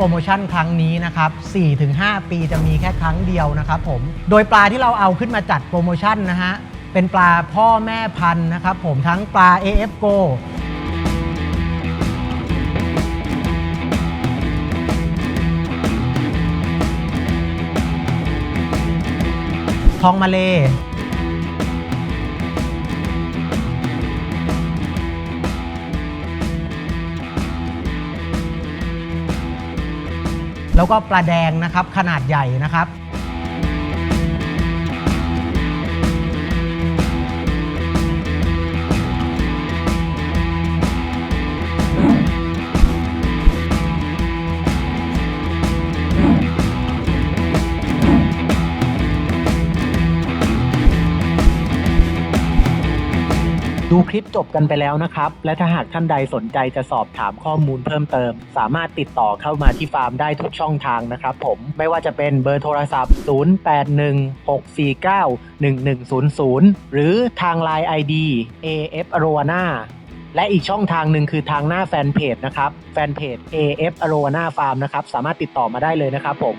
โปรโมชั่นครั้งนี้นะครับ 4-5 ปีจะมีแค่ครั้งเดียวนะครับผม โดยปลาที่เราเอาขึ้นมาจัดโปรโมชั่นนะฮะ เป็นปลาพ่อแม่พันธุ์นะครับผมทั้งปลา AF Go ทองมาเล แล้วก็ปลาแดงนะครับขนาดใหญ่นะครับ ดูคลิปจบกันไปแล้วนะครับ และถ้าหากท่านใดสนใจจะสอบถามข้อมูลเพิ่มเติม สามารถติดต่อเข้ามาที่ฟาร์มได้ทุกช่องทางนะครับผมไม่ว่าจะเป็นเบอร์โทรศัพท์ 0816491100 หรือทาง Line ID AF Arowana และอีกช่องทางหนึ่งคือทางหน้าแฟนเพจนะครับ แฟนเพจ AF Arowana Farm นะครับ สามารถติดต่อมาได้เลยนะครับผม